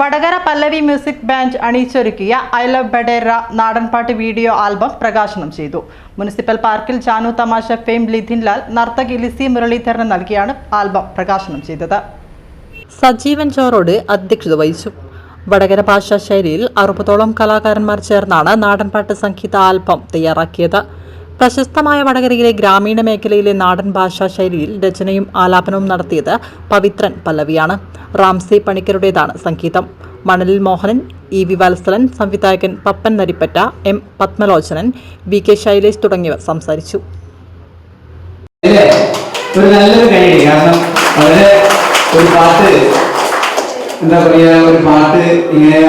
Vadakara Pallavi music band അണിയിച്ചൊരുക്കിയ I love ബഡേറ നാടൻപാട്ട് വീഡിയോ ആൽബം പ്രകാശനം ചെയ്തു. മുനിസിപ്പൽ പാർക്കിൽ ചാനു തമാശ ഫെയിം ലിഥിൻലാൽ നർത്തകി ലിസി മുരളീധരൻ നൽകിയാണ് ആൽബം പ്രകാശനം ചെയ്തത്. സജീവൻ ചോറോട് അധ്യക്ഷത വഹിച്ചു. വടകര ഭാഷാ ശൈലിയിൽ അറുപതോളം കലാകാരന്മാർ ചേർന്നാണ് നാടൻപാട്ട് സംഗീത ആൽബം തയ്യാറാക്കിയത്. പ്രശസ്തമായ വടകരയിലെ ഗ്രാമീണ മേഖലയിലെ നാടൻ ഭാഷാ ശൈലിയിൽ രചനയും ആലാപനവും നടത്തിയത് പവിത്രൻ പല്ലവിയാണ്. റാംസി പണിക്കരുടേതാണ് സംഗീതം. മണലിൽ മോഹനൻ ഇ വി വത്സലൻ സംവിധായകൻ Pappan Narippatta M Padmalochanan V K Shailesh തുടങ്ങിയവർ സംസാരിച്ചു. ഒരു നല്ലൊരു പാട്ട് എന്താ പറയുക ഒരു പാട്ട് ഇങ്ങനെ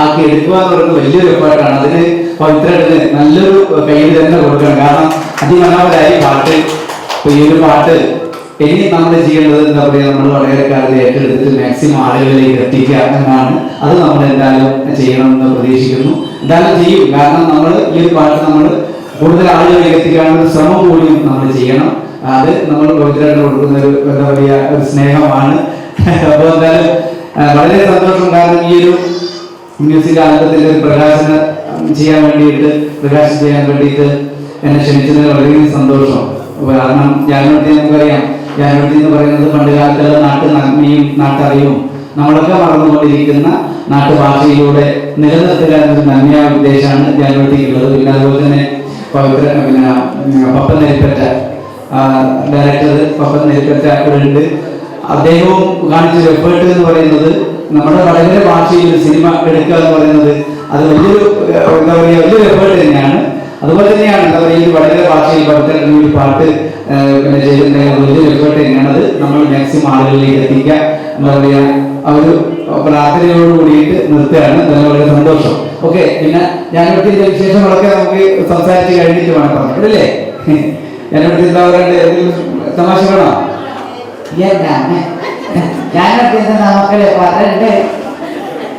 ആക്കി എടുക്കുക എന്ന് പറയുന്നത് വലിയൊരു എഫേർട്ടാണ്. അതിന് പവിത്രത്തിന് നല്ലൊരു പേര് തന്നെ കൊടുക്കണം കാരണം അതിമനോഹരമായി പാട്ട് ഈ ഒരു പാട്ട് ഇനി നമ്മൾ ചെയ്യേണ്ടത് എന്താ പറയുക? നമ്മൾ വളരെ കാലത്ത് മാക്സിമം ആളുകളിലേക്ക് എത്തിക്കുക എന്നാണ് അത് നമ്മൾ എന്തായാലും ചെയ്യണമെന്ന് പ്രതീക്ഷിക്കുന്നു. എന്തായാലും ചെയ്യും. കാരണം നമ്മൾ ഈ ഒരു പാട്ട് നമ്മൾ കൂടുതൽ ആളുകളിലേക്ക് എത്തിക്കാനുള്ള ശ്രമം കൂടിയും നമ്മൾ ചെയ്യണം. അത് നമ്മൾ പവിത്രമായിട്ട് കൊടുക്കുന്ന ഒരു എന്താ പറയുക ഒരു സ്നേഹമാണ്. അപ്പോൾ എന്തായാലും വളരെ സന്തോഷം കാരണം ഈ ഒരു മ്യൂസിക് ആൽബത്തിന്റെ ഒരു പ്രകാശനം ചെയ്യാൻ വേണ്ടിയിട്ട് പ്രകാശം ചെയ്യാൻ വേണ്ടിയിട്ട് എന്നെ ക്ഷണിച്ചതിന് വളരെയധികം സന്തോഷം. കാരണം ഞാനോട്ടി നമുക്കറിയാം ഞാനോട്ടി എന്ന് പറയുന്നത് പണ്ട് കാലത്തുള്ള നാട്ടു നന്മയും നാട്ടറിവും നമ്മളൊക്കെ മറന്നുകൊണ്ടിരിക്കുന്ന നാട്ടുഭാഷയിലൂടെ നിലനിർത്തുക എന്നൊരു നന്മയായ ഉദ്ദേശമാണ് ഞാനോട്ടിക്കുള്ളത് പിന്നെ അതുപോലെ തന്നെ പവിത്ര പിന്നെ പപ്പൻ നെരിപ്പറ്റ ഡയറക്ടർ പപ്പൻ നെരിപ്പറ്റ ഉണ്ട്. അദ്ദേഹവും കാണിച്ചൊരു എഫേർട്ട് എന്ന് പറയുന്നത് നമ്മുടെ വളരെ ഭാഷയിൽ സിനിമ എടുക്കുക എന്ന് പറയുന്നത് അത് വലിയൊരു എന്താ പറയുക വലിയൊരു എഫേർട്ട് തന്നെയാണ്. അതുപോലെ തന്നെയാണ് എന്താ പറയുക ഈ വളരെ ഭാഷയിൽ പവിത്ര ഒരു പാട്ട് പിന്നെ ചെയ്യുന്ന വലിയൊരു എഫേർട്ട് തന്നെയാണ്. അത് നമ്മൾ മാക്സിമം ആളുകളിലേക്ക് എത്തിക്കുക എന്താ പറയുക ആ ഒരു പ്രാർത്ഥനയോട് കൂടിയിട്ട് നിർത്തുകയാണ്. അതിന് വളരെ സന്തോഷം. ഓക്കെ പിന്നെ ഞാനിവിടുത്തെ ഇതിന്റെ വിശേഷങ്ങളൊക്കെ നമുക്ക് സംസാരിച്ച് കഴിഞ്ഞിട്ട് വേണം പറഞ്ഞു അല്ലേ? ഞാനിവിടുത്തെ എന്താ പറയണ്ടേ? തമാശ വേണോ? ഞാൻ ഞാൻ മക്കളെ പറയണ്ടേ?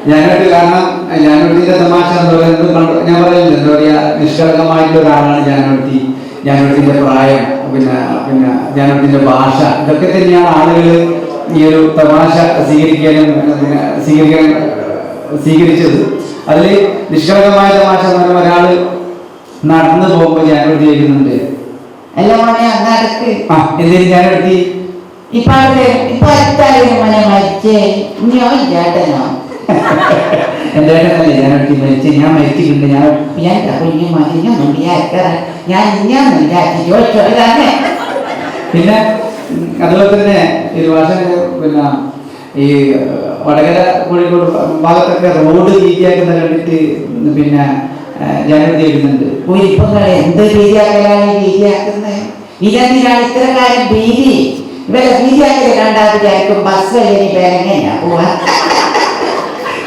ഞാനോട്ട് കാരണം ഞാനോട്ടിന്റെ തമാശ എന്ന് പറയുന്നത് ഞാൻ പറയുന്നത് എന്താ പറയാ നിഷ്കളങ്കമായിട്ടുള്ള ഒരാളാണ് ഞാനോട്ടി ഞാനോട്ടിന്റെ പ്രായം പിന്നെ പിന്നെ ഞാനോട്ടിന്റെ ഭാഷ. ഇതൊക്കെ തന്നെയാണ് ആളുകൾ ഈ ഒരു തമാശ സ്വീകരിക്കാനും സ്വീകരിക്കാൻ സ്വീകരിച്ചത്. അതിൽ നിഷ്കളങ്കമായ തമാശ എന്ന് പറയുമ്പോൾ ഒരാൾ നടന്നു പോകുമ്പോൾ ഞാൻ ചോദിക്കുന്നുണ്ട് അല്ല മോനെ അന്നടക്ക് ആ എന്തിനും ഞാനോട്ടി ഇപ്പൊ അടുത്ത് ഇപ്പൊ മോനെ മരിച്ചേ? ഇനിയോ ചേട്ടനോ എന്റെ ഞാൻ ഞാനോട്ടി മരിച്ച് ഞാൻ മരിച്ചിട്ടുണ്ട് ഞാൻ ഞാൻ കുഞ്ഞു വിചാരിക്കാറ ഞാൻ ഇതന്നെ പിന്നെ അതുപോലെ തന്നെ ഈ ഭാഷ പിന്നെ ഈ വടകര കോഴിക്കോട് ഭാഗത്തൊക്കെ റോഡ് വീതിയാക്കുന്ന കണ്ടിട്ട് പിന്നെ ജാഗ്രത എഴുതുന്നുണ്ട് കുരിപ്പങ്ങളെ എന്ത് രീതിയാക്കലാണ് രീതിയാക്കുന്നത് ഇതെന്തിനാണ് ഇത്ര കാലം ഭീതി. ഇവരെ ഭീതിയാക്കൽ കണ്ടാൽ വിചാരിക്കും ബസ് വഴി പേരെങ്ങനെയാ പോവാ?